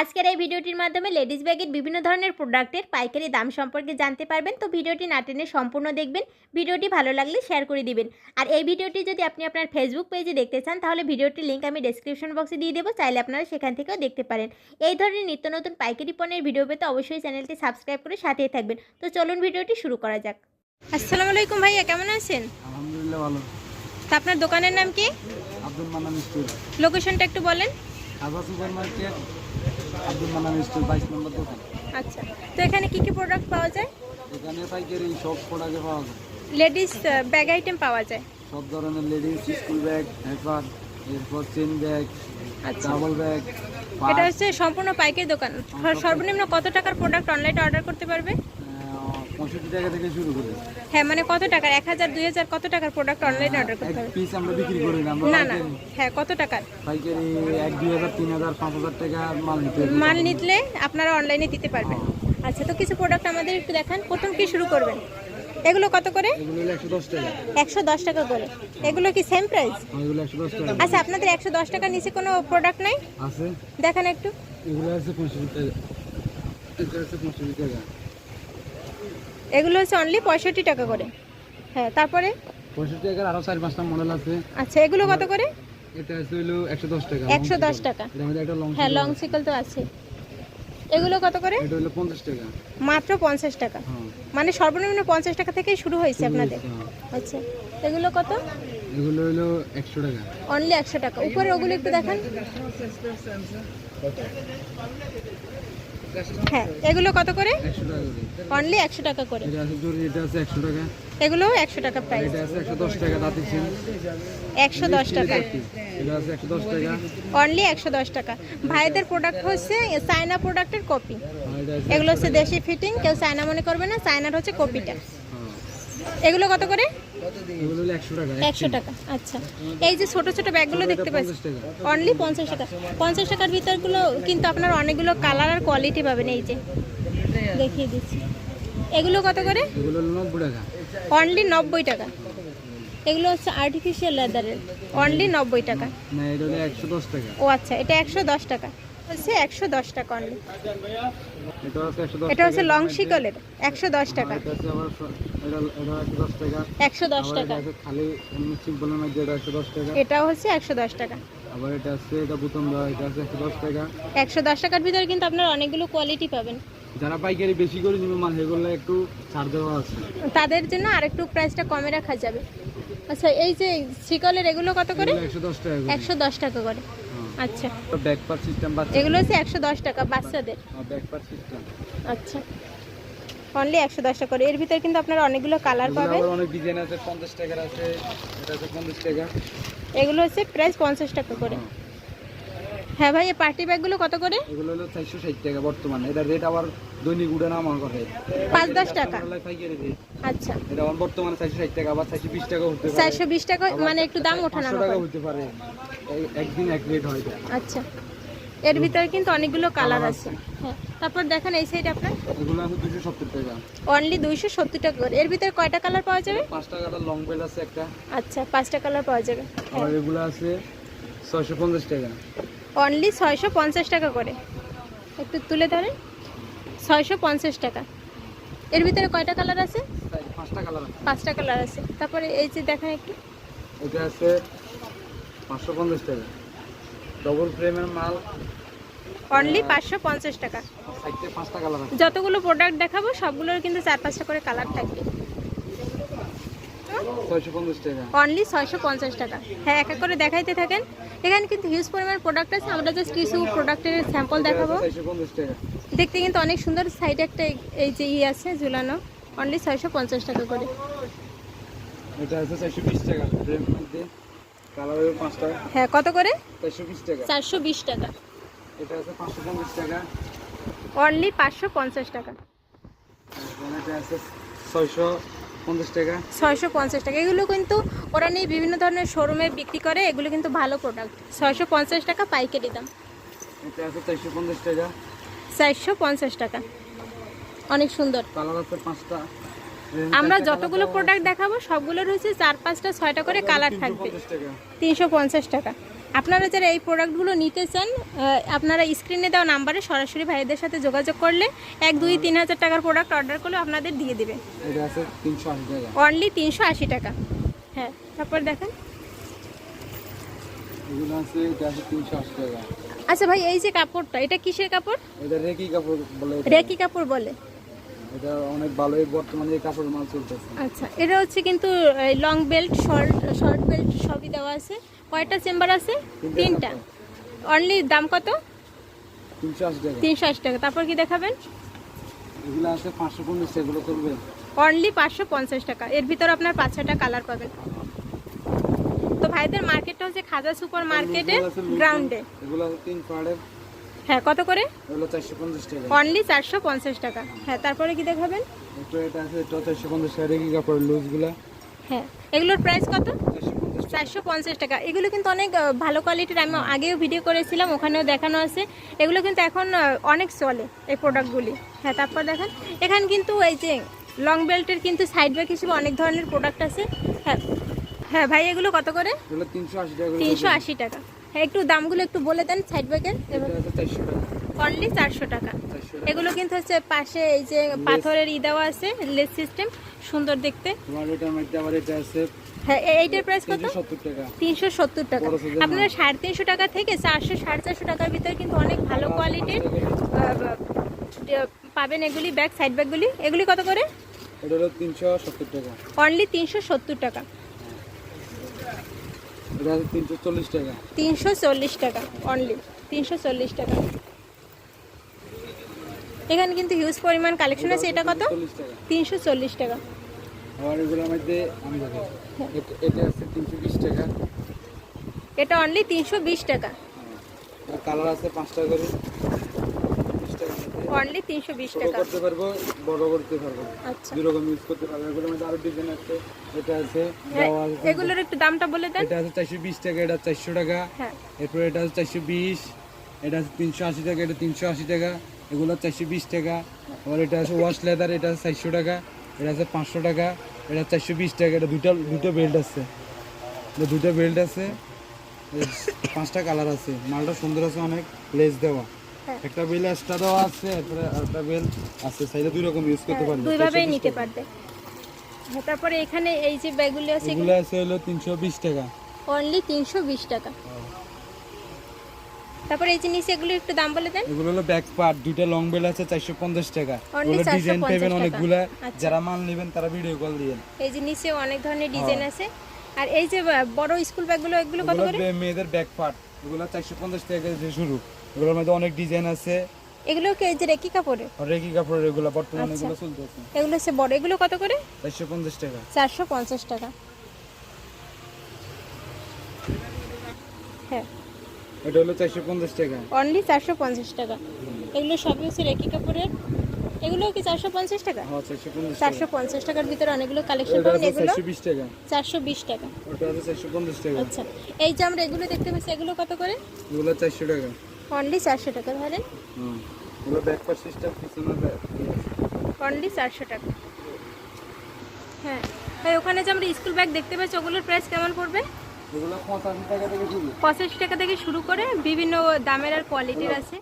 আজকের এই ভিডিওটির মাধ্যমে লেডিস ব্যাগের বিভিন্ন ধরনের প্রোডাক্টের পাইকারি দাম সম্পর্কে জানতে পারবেন। তো ভিডিওটি না টেনে সম্পূর্ণ দেখবেন। ভিডিওটি ভালো লাগলে শেয়ার করে দিবেন। আর এই ভিডিওটি যদি আপনি আপনার ফেসবুক পেজে দেখতে চান তাহলে ভিডিওটির লিঙ্ক আমি ডেসক্রিপশন বক্সে দিয়ে দেবো। চাইলে আপনারা সেখান থেকেও দেখতে পারেন। এই ধরনের নিত্য নতুন পাইকারি পণ্যের ভিডিও পেতে অবশ্যই চ্যানেলটি সাবস্ক্রাইব করে সাথেই থাকবেন। তো চলুন ভিডিওটি শুরু করা যাক। আসসালামু আলাইকুম ভাইয়া কেমন আছেন? আলহামদুলিল্লাহ ভালো। তা আপনার দোকানের নাম কি? আব্দুল মান্নান স্টোর। লোকেশনটা একটু বলেন। আজা super market Abdul Mannan store বাইশ নম্বর দোকান। আচ্ছা তো এখানে কি কি প্রোডাক্ট পাওয়া যায়? এখানে পাইকারি সব প্রোডাক্টে পাওয়া যায়। লেডিস ব্যাগ আইটেম পাওয়া যায়? সব ধরনের লেডিস স্কুল ব্যাগ হেপার এরপর চেন ব্যাগ ডাবল ব্যাগ এটা হচ্ছে সম্পূর্ণ পাইকারি দোকান। সর- সর্বনিম্ন কত টাকার প্রোডাক্ট অনলাইনে অর্ডার করতে পারবে? পঁয়ষট্টি টাকা থেকে শুরু করে। হ্যাঁ মানে কত টাকার? এক হাজার দুই হাজার কত টাকার প্রোডাক্ট অনলাইনে অর্ডার করতে পারবে পিস আমরা বিক্রি করি না আমরা না না। হ্যাঁ কত টাকার? পাইকারি এক দুই হাজার তিন হাজার পাঁচ হাজার টাকা মাল নিতে মাল নিলে আপনারা অনলাইনে দিতে পারবেন। আচ্ছা তো কিছু প্রোডাক্ট আমাদের একটু দেখান। প্রথম কি শুরু করবেন? এগুলো কত করে? একশো দশ টাকা। করে। এগুলো কি সেম প্রাইস টাকা। আচ্ছা আপনাদের একশো দশ টাকার নিচে কোনো প্রোডাক্ট নাই? আছে। দেখান একটু। এগুলো আছে পঁয়ষট্টি টাকা এটা আছে পঁয়ষট্টি টাকা এগুলো হচ্ছে অনলি পঁয়ষট্টি টাকা করে। হ্যাঁ তারপরে? পঁয়ষট্টি টাকার আরও চার পাঁচটা মডেল আছে। আচ্ছা এগুলো কত করে? এটা হলো একশো দশ টাকা একশো দশ টাকা। হ্যাঁ লং সাইকেল তো আছে। এগুলো কত করে? এটা হলো পঞ্চাশ টাকা। মাত্র পঞ্চাশ টাকা। হ্যাঁ। মানে সর্বনিম্ন পঞ্চাশ টাকা থেকেই শুরু হয়েছে আপনাদের। হ্যাঁ। আচ্ছা এগুলো কত? এগুলো হলো টাকা। অনলি একশো টাকা। উপরে ওগুলো একটু দেখান। হ্যাঁ এগুলো কত করে? অনলি একশো টাকা করে। এগুলো একশো টাকা প্রাইস একশো দশ টাকা একশো দশ টাকা। অনলি একশো দশ টাকা। ভাইদের প্রোডাক্ট হচ্ছে চায়না প্রোডাক্টের কপি। এগুলো হচ্ছে দেশি ফিটিং কেউ চায়না মনে করবে না চায়নার হচ্ছে কপিটা। হ্যাঁ। এগুলো কত করে? একশো টাকা আচ্ছা। এই যে ছোট ছোট ব্যাগগুলো দেখতে পাচ্ছি। অনলি পঞ্চাশ টাকা। পঞ্চাশ টাকার ভিতরগুলো কিন্তু আপনার অনেকগুলো কালার আর কোয়ালিটি পাবেন এই যে। দেখিয়ে দিচ্ছি। এগুলো কত করে? এগুলো হলো নব্বই টাকা। অনলি নব্বই টাকা। এগুলো হচ্ছে আর্টিফিশিয়াল লেদারের অনলি নব্বই টাকা। ও আচ্ছা এটা একশো দশ টাকা। হচ্ছে একশো দশ টাকা অনলি এটা হচ্ছে লং শিকলের একশো দশ টাকা। একশো দশ টাকা। খালি এমনি মধ্যে এটা একশো দশ টাকা। এটাও হচ্ছে একশো দশ টাকা। আবার এটা আছে এটা বুতন দেওয়া এটা আছে একশো দশ টাকা। একশো দশ টাকার ভিতরে কিন্তু আপনার অনেকগুলো কোয়ালিটি পাবেন। যারা পাইকারি বেশি করে নিবে সেগুলো একটু ছাড় দেওয়া আছে। তাদের জন্য আরেকটু প্রাইসটা কমে রাখা যাবে। আচ্ছা এই যে শিকলের এগুলো কত করে? একশো দশ টাকা করে। একশো দশ টাকা করে। আচ্ছা। ব্যাক পার সিস্টেম বাচ্চা এগুলো হচ্ছে একশো দশ টাকা বাচ্চাদের। ব্যাক পার সিস্টেম আচ্ছা। অনলি একশো দশ টাকা করে। এর ভিতরে কিন্তু আপনারা অনেকগুলো কালার পাবেন। অনেক ডিজাইন আছে পঞ্চাশ টাকার আছে এটা আছে পঞ্চাশ টাকা। এগুলো হচ্ছে প্রাইস পঞ্চাশ টাকা করে। হ্যাঁ। হ্যাঁ ভাই এই পার্টি ব্যাগগুলো কত করে? এগুলো হলো চারশো ষাট টাকা বর্তমানে। এটা রেট আবার দৈনিক উড়ে নামা করে। পাঁচ দশ টাকা? আচ্ছা। এটা আমার বর্তমানে চারশো ষাট টাকা আবার চারশো বিশ টাকা হতে পারে। চারশো বিশ টাকা মানে একটু দাম ওঠানামা পাঁচশো টাকা করে হতে পারে। এই- একদিন এক রেট হয়। আচ্ছা। এর ভিতরে কিন্তু অনেকগুলো কালার আছে। হ্যাঁ। তারপর দেখেন এই সাইড আপনার? এগুলো আছে দুশো সত্তর টাকা। অনলি দুইশো সত্তর টাকা করে। এর ভিতরে কয়টা কালার পাওয়া যাবে? পাঁচ কালার লং বেল আছে একটা। আচ্ছা পাঁচটা কালার পাওয়া যাবে। আবার এগুলো আছে ছয়শো পঞ্চাশ টাকা। অনলি ছয়শো পঞ্চাশ টাকা করে। একটু তুলে ধরেন। ছয়শো পঞ্চাশ টাকা। এর ভিতরে কয়টা কালার আছে? পাঁচটা কালার আছে। পাঁচটা কালার আছে। তারপরে এই যে দেখেন একটু। এটা আছে পাঁচশো পঞ্চাশ টাকা। ডবল ফ্রেমের মাল। অনলি পাঁচশো পঞ্চাশ টাকা। কালার যতগুলো প্রোডাক্ট দেখাবো সবগুলোর কিন্তু চার পাঁচটা করে কালার থাকবে। অনলি ছয়শো পঞ্চাশ টাকা। হ্যাঁ এক এক করে দেখাইতে থাকেন। এখানে কিন্তু হিউজ পরিমাণ প্রোডাক্ট আছে। আমরা জাস্ট কিছু প্রোডাক্টের স্যাম্পল দেখাবো। দেখতে কিন্তু অনেক সুন্দর সাইডে একটা এই যে ই আছে ঝুলানো। অনলি ছয়শো পঞ্চাশ টাকা করে। হ্যাঁ কত করে? চারশো বিশ টাকা। অনলি পাঁচশো পঞ্চাশ টাকা। ছয়শো টাকা। ছয়শো পঞ্চাশ টাকা। এগুলো কিন্তু ওরা নিয়ে বিভিন্ন ধরনের শোরুমে বিক্রি করে। এগুলো কিন্তু ভালো প্রোডাক্ট ছয়শো পঞ্চাশ টাকা পাইকারি দাম। চারশো পঞ্চাশ টাকা। চারশো পঞ্চাশ টাকা। অনেক সুন্দর। পাঁচটা। আমরা যতগুলো প্রোডাক্ট দেখাবো সবগুলোর হচ্ছে চার পাঁচটা ছয়টা করে কালার থাকবে। তিনশো পঞ্চাশ টাকা। আপনারা যারা এই প্রোডাক্টগুলো নিতে চান আপনারা স্ক্রিনে দেওয়া নাম্বারে সরাসরি ভাইদের সাথে যোগাযোগ করলে এক দুই তিন হাজার টাকার প্রোডাক্ট অর্ডার করলে আপনাদের দিয়ে দেবে। অনলি তিনশো আশি টাকা। হ্যাঁ তারপর দেখেন। আচ্ছা ভাই এই যে কাপড়টা এটা কিসের কাপড়? রেকি কাপড় বলে। এটা। অনেক ভালো এই বর্তমানে এই কাপড়ের মাল চলতেছে। আচ্ছা এটা হচ্ছে কিন্তু long belt short short belt সবই দেওয়া আছে। কয়টা চেম্বার আছে? তিনটা অনলি দাম কত? তিনশো আশি টাকা। তিনশো আশি টাকা। তারপর কি দেখাবেন? এগুলো আছে পাঁচশো পঞ্চাশ এগুলো চলবে অনলি পাঁচশো পঞ্চাশ টাকা। এর ভিতর আপনার পাঁচ ছটা কালার পাবেন। তো ভাইদের মার্কেটটা হচ্ছে খাজা সুপার মার্কেটে। গ্রাউন্ডে এগুলো তিন ফাড়ের হ্যাঁ কত করে? অনলি চারশো পঞ্চাশ টাকা। হ্যাঁ তারপরে কি দেখাবেন? হ্যাঁ এগুলোর প্রাইস কত? চারশো পঞ্চাশ টাকা। এগুলো কিন্তু অনেক ভালো কোয়ালিটির আমি আগেও ভিডিও করেছিলাম ওখানেও দেখানো আছে। এগুলো কিন্তু এখন অনেক চলে এই প্রোডাক্টগুলি হ্যাঁ তারপর দেখেন। এখানে কিন্তু এই যে লং বেল্টের কিন্তু সাইড ব্যাগ হিসেবে অনেক ধরনের প্রোডাক্ট আছে। হ্যাঁ হ্যাঁ ভাই এগুলো কত করে। তিনশো আশি টাকা। হ্যাঁ একটু দামগুলো একটু বলে দেন সাইড ব্যাগের অনলি চারশো টাকা। এগুলো কিন্তু হচ্ছে পাশে এই যে পাথরের ই দেওয়া আছে লেস সিস্টেম সুন্দর দেখতে। হ্যাঁ এইটার প্রাইস কত? তিনশো সত্তর টাকা। আপনারা সাড়ে তিনশো টাকা থেকে চারশো সাড়ে চারশো টাকার ভিতরে কিন্তু অনেক ভালো কোয়ালিটির পাবেন এগুলি ব্যাগ সাইড ব্যাগগুলি এগুলি কত করে? এটা হলো তিনশো সত্তর টাকা। অনলি তিনশো সত্তর টাকা। তিনশো চল্লিশ টাকা। অনলি তিনশো চল্লিশ টাকা। এখানে কিন্তু হিউজ পরিমাণ কালেকশন আছে এটা কত? তিনশো চল্লিশ টাকা। আবার এগুলোর মধ্যে আমি এটা- আছে তিনশো বিশ টাকা। এটা অনলি তিনশো বিশ টাকা। কালার আছে পাঁচটা করে। অনলি তিনশো বিশ ছোট টাকা। করতে পারব বড় করতে পারব। আচ্ছা। দুই রকম ইউজ করতে পারব। এগুলোর মধ্যে আরও ডিজাইন আছে। এটা আছে হ্যাঁ, এগুলোর একটু দামটা বলে দেন। এটা আছে চারশো বিশ টাকা এটা চারশো টাকা। হ্যাঁ। এরপরে এটা আছে চারশো বিশ এটা আছে তিনশো আশি টাকা এটা তিনশো আশি টাকা। এগুলো চারশো বিশ টাকা। আবার এটা আছে ওয়াশ লেদার এটা আছে চারশো টাকা। এটা আছে পাঁচশো টাকা। এটা চারশো বিশ টাকা। এটা দুটো দুটো বেল্ট আছে। দুটো বেল্ট আছে। পাঁচটা কালার আছে। মালটা সুন্দর আছে অনেক। লেস দেওয়া। একটা বেল এক্সট্রা দেওয়া আছে এরপরে একটা বেল আছে সাইডে দুই রকম ইউজ করতে পারবে। দুইভাবেই নিতে পারবে। হ্যাঁ, তারপরে এখানে এই যে ব্যাগগুলি আছে এগুলো আছে হলো তিনশো বিশ টাকা। অনলি তিনশো বিশ টাকা। তারপরে এই নিচে এগুলো একটু দাম বলে দেন। এগুলো হলো ব্যাক পার্ট দুইটা লং বেল আছে চারশো পঞ্চাশ টাকা। Only এগুলো 450 ডিজাইন পাবেন। অনেকগুলা। আচ্ছা। যারা মাল নেবেন তারা ভিডিও কল দিবেন এই নিচে অনেক ধরনের ডিজাইন আছে। আর এই যে বড় স্কুল ব্যাগগুলো এগুলো কত করে? মেয়েদের ব্যাক পার্ট এগুলো চারশো পঞ্চাশ টাকা থেকে শুরু। এগুলোর মধ্যে অনেক ডিজাইন আছে। এগুলো কি এই যে রেকি কাপড়ে আর রেকি কাপড়ের এগুলো বর্তমানে আচ্ছা। এগুলো চলতেছে। এগুলো সে বড় এগুলো কত করে? চারশো পঞ্চাশ টাকা। চারশো পঞ্চাশ টাকা। হ্যাঁ। এটা হলো চারশো পঞ্চাশ টাকা। অনলি চারশো পঞ্চাশ টাকা। এগুলো সবই হচ্ছে রেকি কাপড়ের। এগুলো কি চারশো পঞ্চাশ টাকা? হ্যাঁ টাকার ভিতরে অনেকগুলো কালেকশন পাবেন এগুলো? টাকা। ওটা আচ্ছা এই যে আমরা এগুলো দেখতে পাচ্ছি এগুলো কত করে? এগুলো টাকা। অনলি টাকা ধরেন। হুম এগুলো ব্যাক পার্ট সিস্টেম পিছনে back- অনলি চারশো টাকা। হ্যাঁ ভাই ওখানে যে আমরা স্কুল ব্যাগ দেখতে পাচ্ছি ওগুলোর প্রাইস কেমন পড়বে? পঁচাশি টাকা থেকে শুরু। করে বিভিন্ন দামের আর কোয়ালিটির আছে।